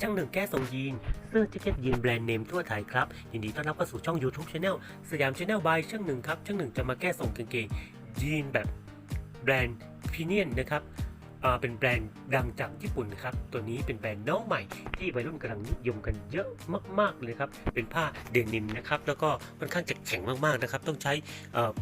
ช่างหนึ่งแก้ทรงยีน เสื้อแจ็คเก็ตยีนแบรนด์เนมทั่วไทยครับ ยินดีต้อนรับเข้าสู่ช่อง YouTube Channel สยาม Channel by ช่างหนึ่งครับ ช่างหนึ่งจะมาแก้ทรงกางเกงยีนแบบแบรนด์พีเนียนนะครับเป็นแบรนด์ดังจากญี่ปุ่นนะครับ ตัวนี้เป็นแบรนด์น้องใหม่ที่วัยรุ่นกำลังนิยมกันเยอะมาก ๆเลยครับ เป็นผ้าเดนิมนะครับ แล้วก็ค่อนข้างจะแข็งมากๆนะครับ ต้องใช้อ่อ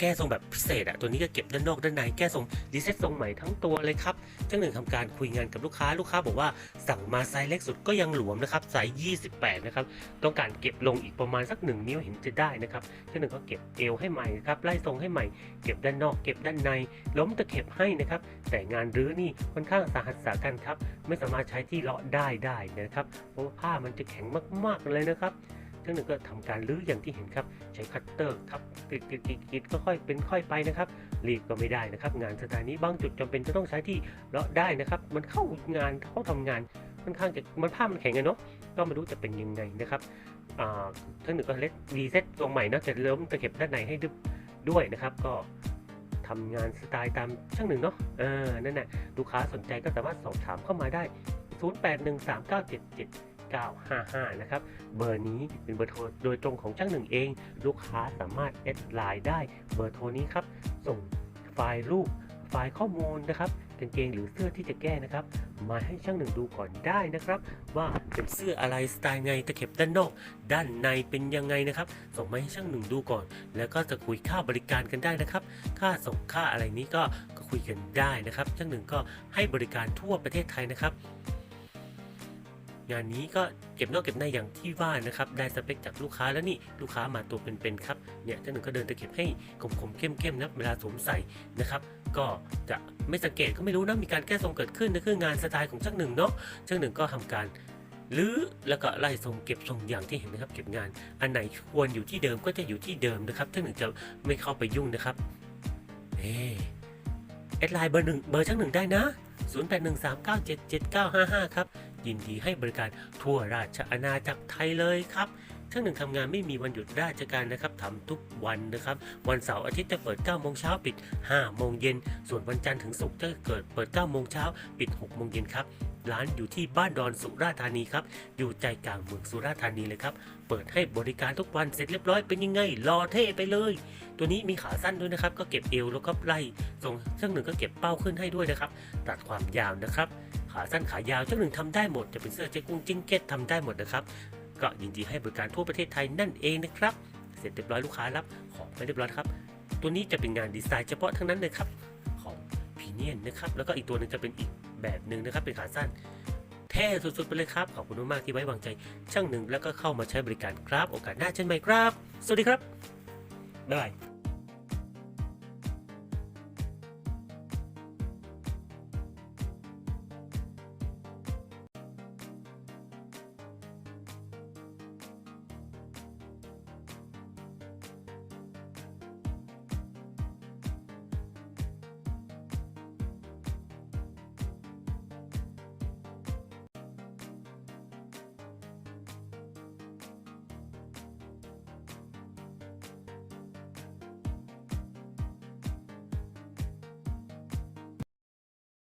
แก้ทรงแบบพิเศษอะตัวนี้ก็เก็บด้านนอกด้านในแก้ทรงรีเซ็ตทรงใหม่ทั้งตัวเลยครับช่าหนึ่งทำการคุยงานกับลูกค้าลูกค้าบอกว่าสั่งมาไซส์เล็กสุดก็ยังหลวมนะครับไซส์28 นะครับ ต้องการเก็บลงอีกประมาณสักหนึ่งนิ้วเห็นจะได้นะครับช่าหนึ่งก็เก็บเอวให้ใหม่นะครับไล่ทรงให้ใหม่ เก็บด้านนอกเก็บด้านใน ล้มตะเข็บให้นะครับแต่งานรื้อนี่ค่อนข้างสาหัสสากันครับไม่สามารถใช้ที่เลาะได้ได้นะครับเพราะว่าผ้ามันจะแข็งมากๆเลยนะครับ ช่างหนึ่งก็ทำการรื้ออย่างที่เห็นครับ ใช้คัตเตอร์ครับกรีดกรีดกรีดกรีดก็ค่อยเป็นค่อยไปนะครับรีบก็ไม่ได้นะครับ งานสไตล์นี้บางจุดจำเป็นจะต้องใช้ที่เลาะได้นะครับ มันเข้างานเข้าทำงานค่อนข้างจะมันผ้ามันแข็งไงเนาะก็ไม่รู้จะเป็นยังไงนะครับอ่าทั้งหนึ่งก็เล็ดรีเซ็ตตรงใหม่นะจะเริ่มตะเข็บด้านในให้ด้วยด้วยนะครับ ก็ทำงานสไตล์ตามช่างหนึ่งเนาะเออนั่นแหละลูกค้าสนใจก็สามารถสอบถามเข้ามาได้ 9955 นะครับ เบอร์นี้เป็นเบอร์โทรโดยตรงของช่างหนึ่งเอง ลูกค้าสามารถแอดไลน์ได้เบอร์โทรนี้ครับ ส่งไฟล์รูป ไฟล์ข้อมูลนะครับกางเกงหรือเสื้อที่จะแก้นะครับ มาให้ช่างหนึ่งดูก่อนได้นะครับ ว่าเป็นเสื้ออะไรสไตล์ไงตะเข็บด้านนอก ด้านในเป็นยังไงนะครับ ส่งมาให้ช่างหนึ่งดูก่อน แล้วก็จะคุยค่าบริการกันได้นะครับ ค่าส่งค่าอะไรนี้ก็คุยกันได้นะครับ ช่างหนึ่งก็ให้บริการทั่วประเทศไทยนะครับ งานนี้ก็เก็บนอกเก็บในอย่างที่ว่านะครับ ได้สเปคจากลูกค้าแล้วนี่ลูกค้ามาตัวเป็นๆครับเนี่ยช่าหนึ่งก็เดินตะเข็บให้คมๆเข้มๆนะเวลาสวมใส่นะครับ ก็จะไม่สังเกตก็ไม่รู้นะมีการแก้ทรงเกิดขึ้นนั่นคืองานสไตล์ของช่างหนึ่งเนาะช่างหนึ่งก็ทำการหรือแล้วก็ไล่ทรงเก็บทรงอย่างที่เห็นนะครับ เก็บงาน อันไหนควรอยู่ที่เดิมก็จะอยู่ที่เดิมนะครับช่างหนึ่งจะไม่เข้าไปยุ่งนะครับเอแอดไลน์เบอร์หนึ่งเบอร์ช่างหนึ่งได้นะ 0813977955 ครับ ยินดีให้บริการทั่วราชอาณาจักรไทยเลยครับช่างหนึ่งทำงานไม่มีวันหยุดราชการนะครับทำทุกวันนะครับ วันเสาร์อาทิตย์จะเปิด9โมงเช้าปิด5โมงเย็น ส่วนวันจันทร์ถึงศุกร์จะเกิดเปิด9โมงเช้าปิด6โมงเย็นครับ ร้านอยู่ที่บ้านดอนสุราษฎร์ธานีครับ อยู่ใจกลางเมืองสุราษฎร์ธานีเลยครับ เปิดให้บริการทุกวันเสร็จเรียบร้อยเป็นยังไงรอเท่ไปเลย ตัวนี้มีขาสั้นด้วยนะครับ ก็เก็บเอวแล้วก็ไล่ทรงช่างหนึ่งก็เก็บเป้าขึ้นให้ด้วยนะครับ ตัดความยาวนะครับ ขาสั้นขายาวเจ้าหนึ่งทำได้หมดจะเป็นเสื้อเจ๊กุ้งจิ้งเก็ตทำได้หมดนะครับ ก็ยินดีให้บริการทั่วประเทศไทยนั่นเองนะครับ เสร็จเรียบร้อยลูกค้ารับของไปเรียบร้อยครับ ตัวนี้จะเป็นงานดีไซน์เฉพาะทั้งนั้นเลยครับของพีเนียนนะครับแล้วก็อีกตัวหนึงจะเป็นอีกแบบหนึ่งนะครับเป็นขาสั้นเท่สุดๆไปเลยครับ ขอบคุณมากที่ไว้วางใจช่างหนึ่งแล้วก็เข้ามาใช้บริการครับ โอกาสหน้าเช่นใหม่ครับ สวัสดีครับบ๊ายบาย